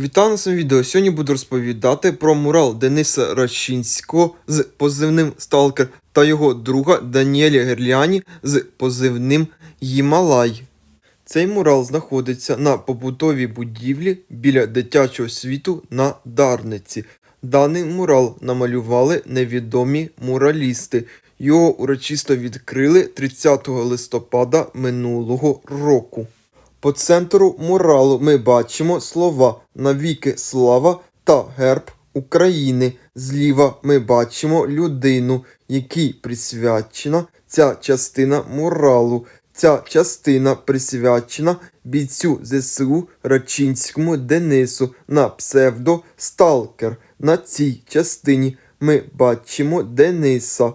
Вітаю на своєму відео. Сьогодні буду розповідати про мурал Дениса Рачинського з позивним Сталкер та його друга Даніеля Герліані з позивним Гімалай. Цей мурал знаходиться на побутовій будівлі біля дитячого світу на Дарниці. Даний мурал намалювали невідомі муралісти. Його урочисто відкрили 30 листопада минулого року. По центру муралу ми бачимо слова навіки слава та герб України. Зліва ми бачимо людину, якій присвячена ця частина муралу. Ця частина присвячена бійцю ЗСУ Рачинському Денису на псевдо Сталкер. На цій частині ми бачимо Дениса.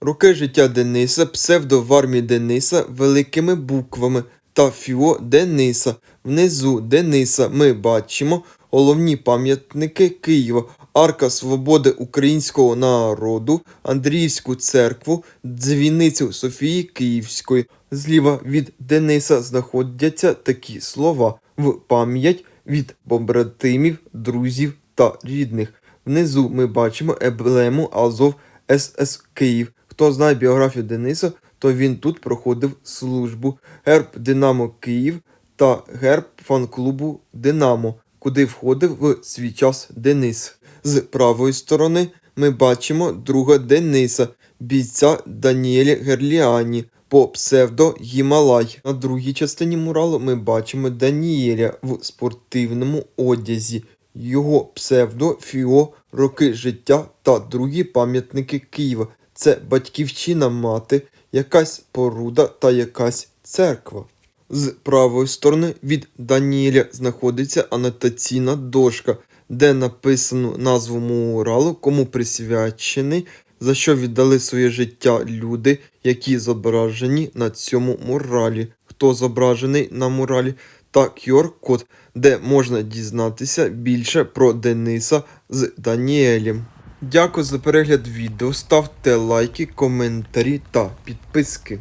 Роки життя Дениса, псевдо в армії Дениса великими буквами та фіо Дениса. Внизу Дениса ми бачимо головні пам'ятники Києва, Арка Свободи українського народу, Андріївську церкву, дзвіницю Софії Київської. Зліва від Дениса знаходяться такі слова в пам'ять від побратимів, друзів та рідних. Внизу ми бачимо емблему Азов СС Київ. Хто знає біографію Дениса, то він тут проходив службу. Герб Динамо Київ та герб фан-клубу Динамо, куди входив в свій час Денис. З правої сторони ми бачимо друга Дениса, бійця Даніеля Герліані по псевдо Гімалай. На другій частині муралу ми бачимо Даніеля в спортивному одязі. Його псевдо Фіо, роки життя та другі пам'ятники Києва. Це батьківщина мати, якась поруда та якась церква. З правої сторони від Даніеля знаходиться анотаційна дошка, де написано назву муралу, кому присвячений, за що віддали своє життя люди, які зображені на цьому муралі, хто зображений на муралі, та QR-код, де можна дізнатися більше про Дениса з Даніелем. Дякую за перегляд відео, ставте лайки, коментарі та підписки.